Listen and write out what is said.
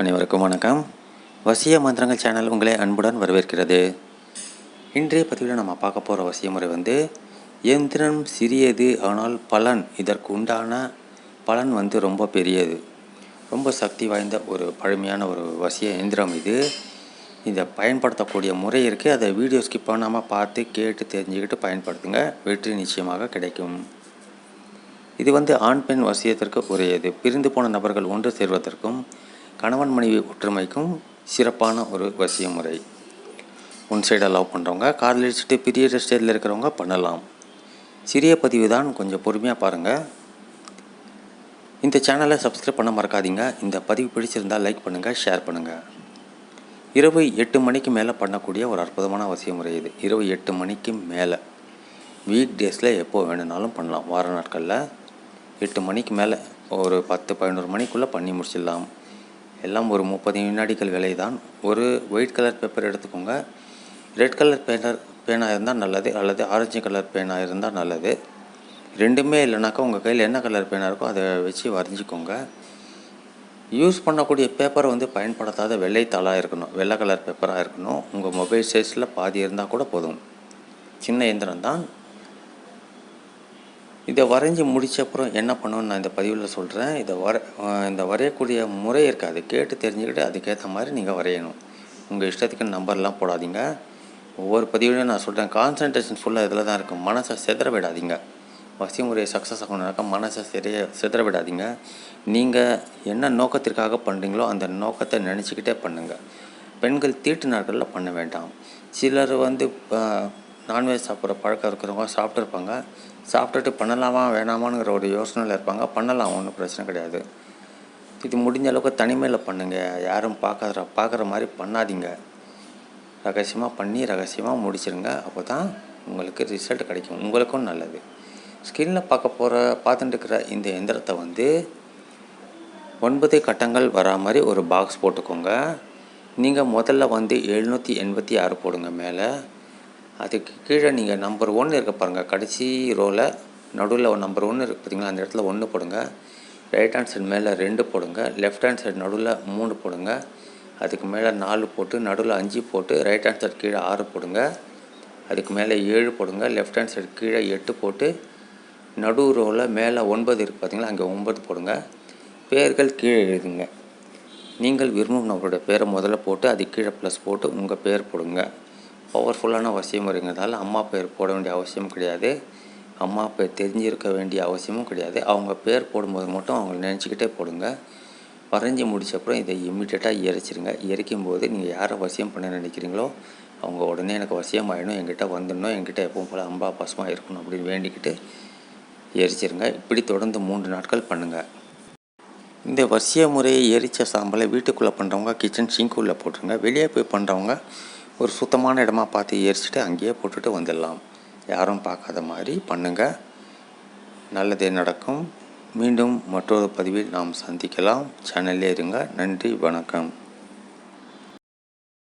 அனைவருக்கும் வணக்கம். வசிய மந்திரங்கள் சேனல் உங்களை அன்புடன் வரவேற்கிறது. இன்றைய பதிவில் நம்ம பார்க்க போகிற வசிய முறை வந்து எந்திரம் சிறியது ஆனால் பலன். இதற்கு உண்டான பலன் வந்து ரொம்ப பெரியது. ரொம்ப சக்தி வாய்ந்த ஒரு பழமையான ஒரு வசிய எந்திரம் இது. இதை பயன்படுத்தக்கூடிய முறை இருக்குது அதை வீடியோ ஸ்கிப் பண்ணாமல் பார்த்து கேட்டு தெரிஞ்சுக்கிட்டு பயன்படுத்துங்க. வெற்றி நிச்சயமாக கிடைக்கும். இது வந்து ஆண் பெண் வசியத்திற்கு உரியது. பிரிந்து போன நபர்கள் ஒன்று சேர்வதற்கும் கணவன் மனைவி ஒற்றுமைக்கும் சிறப்பான ஒரு வசிய முறை ஒன் சைடாக லவ் பண்ணுறவங்க காதல் அடிச்சுட்டு பெரிய ஸ்டேஜில் இருக்கிறவங்க பண்ணலாம். சிறிய பதிவு தான் கொஞ்சம் பொறுமையாக பாருங்கள் இந்த சேனலை சப்ஸ்கிரைப் பண்ண மறக்காதீங்க. இந்த பதிவு பிடிச்சிருந்தால் லைக் பண்ணுங்கள் ஷேர் பண்ணுங்கள் இரவு எட்டு மணிக்கு மேலே பண்ணக்கூடிய ஒரு அற்புதமான வசிய முறை இது. இரவு எட்டு மணிக்கு மேலே. வீக் டேஸில் எப்போ வேணும்னாலும் பண்ணலாம். வார நாட்களில் எட்டு மணிக்கு மேலே ஒரு பத்து பதினோரு மணிக்குள்ளே பண்ணி முடிச்சிடலாம். எல்லாம் ஒரு முப்பது வினாடிகள் வேலை தான் ஒரு ஒயிட் கலர் பேப்பர் எடுத்துக்கோங்க. ரெட் கலர் பேனர் பேனா இருந்தால் நல்லது அல்லது ஆரஞ்சு கலர் பேனா இருந்தால் நல்லது. ரெண்டுமே இல்லைனாக்கா உங்கள் கையில் என்ன கலர் பேனா இருக்கோ அதை வச்சு வரைஞ்சிக்கோங்க. யூஸ் பண்ணக்கூடிய பேப்பர் வந்து பயன்படுத்தாத வெள்ளைத்தாளாக இருக்கணும் வெள்ளை கலர் பேப்பராக இருக்கணும். உங்கள் மொபைல் சைஸில் பாதி இருந்தால் கூட போதும். சின்ன இயந்திரம் தான் இதை வரைஞ்சி முடிச்சப்புறம் என்ன பண்ணணும்னு நான் இந்த பதிவில் சொல்கிறேன் இதை வர இந்த வரையக்கூடிய முறை இருக்குது அதை கேட்டு தெரிஞ்சுக்கிட்டு அதுக்கேற்ற மாதிரி நீங்கள் வரையணும். உங்கள் இஷ்டத்துக்கு நம்பர்லாம் போடாதீங்க. ஒவ்வொரு பதிவுலையும் நான் சொல்கிறேன் கான்சன்ட்ரேஷன் ஃபுல்லாக இதில் தான் இருக்கும் மனசை செதற விடாதீங்க. வசிய முறையை சக்ஸஸ் ஆகணுனாக்கா மனசை சிறைய சிதற விடாதீங்க. நீங்கள் என்ன நோக்கத்திற்காக பண்ணுறீங்களோ அந்த நோக்கத்தை நினச்சிக்கிட்டே பண்ணுங்கள் பெண்கள் தீட்டு நாட்களில் பண்ண வேண்டாம். சிலர் வந்து நான்வெஜ் சாப்பிட்ற பழக்கம் இருக்கிறவங்க சாப்பிட்ருப்பாங்க. சாப்பிட்டுட்டு பண்ணலாமா வேணாமாங்கிற ஒரு யோசனையில் இருப்பாங்க. பண்ணலாம் ஒன்றும் பிரச்சனை கிடையாது. இது முடிஞ்ச அளவுக்கு தனிமையில் பண்ணுங்கள் யாரும் பார்க்காத பார்க்குற மாதிரி பண்ணாதீங்க. ரகசியமாக பண்ணி ரகசியமாக முடிச்சிருங்க. அப்போ தான் உங்களுக்கு ரிசல்ட் கிடைக்கும். உங்களுக்கும் நல்லது. ஸ்கிரீனில் பார்க்க போகிற பார்த்துட்டு இருக்கிற இந்த எந்திரத்தை வந்து ஒன்பது கட்டங்கள் வரா மாதிரி ஒரு பாக்ஸ் போட்டுக்கோங்க. நீங்கள் முதல்ல வந்து எழுநூற்றி எண்பத்தி ஆறு போடுங்க மேலே. அதுக்கு கீழே நீங்கள் நம்பர் ஒன்று இருக்க பாருங்கள் கடைசி ரோவில் நடுவில் நம்பர் ஒன்று இருக்குது பார்த்தீங்களா அந்த இடத்துல ஒன்று போடுங்க. ரைட் ஹேண்ட் சைடு மேலே ரெண்டு போடுங்க. லெஃப்ட் ஹேண்ட் சைடு நடுவில் மூணு போடுங்க. அதுக்கு மேலே நாலு போட்டு நடுவில் அஞ்சு போட்டு ரைட் ஹேண்ட் சைடு கீழே ஆறு போடுங்க. அதுக்கு மேலே ஏழு போடுங்க. லெஃப்ட் ஹேண்ட் சைடு கீழே எட்டு போட்டு நடு ரோவில் மேலே ஒன்பது இருக்குது பார்த்தீங்களா அங்கே ஒன்பது போடுங்க. பேர்கள் கீழே எழுதுங்க. நீங்கள் விரும்பும் நபருடைய பேரை முதல்ல போட்டு அதுக்கு கீழே ப்ளஸ் போட்டு உங்கள் பேர் போடுங்க. பவர்ஃபுல்லான அவசியம் வருங்கிறதால அம்மா பேர் போட வேண்டிய அவசியம் கிடையாது. அம்மா பேர் தெரிஞ்சிருக்க வேண்டிய அவசியமும் கிடையாது. அவங்க பேர் போடும்போது மட்டும் அவங்கள நினச்சிக்கிட்டே போடுங்க. வரைஞ்சி முடிச்ச அப்புறம் இதை இம்மிடியட்டாக இறைச்சிருங்க இறைக்கும்போது போது நீங்கள் யாரை வசியம் பண்ண நினைக்கிறீங்களோ அவங்க உடனே எனக்கு வசியம் ஆகிடணும் என்கிட்ட வந்துடணும் என்கிட்ட எப்பவும் போல் அம்பா பசுமாக இருக்கணும் அப்படின்னு வேண்டிக்கிட்டு எரிச்சிருங்க. இப்படி தொடர்ந்து மூன்று நாட்கள் பண்ணுங்கள் இந்த வரிசைய முறையை எரித்த சாம்பலை வீட்டுக்குள்ளே பண்ணுறவங்க கிச்சன் சிங்க்குள்ளே போட்டுருங்க. வெளியே போய் பண்ணுறவங்க ஒரு சுத்தமான இடமா பார்த்து எரிச்சிட்டு அங்கேயே போட்டுட்டு வந்துடலாம். யாரும் பார்க்காத மாதிரி பண்ணுங்கள் நல்லதே நடக்கும். மீண்டும் மற்றொரு பதிவில் நாம் சந்திக்கலாம். சேனல்லே இருங்க. நன்றி வணக்கம்.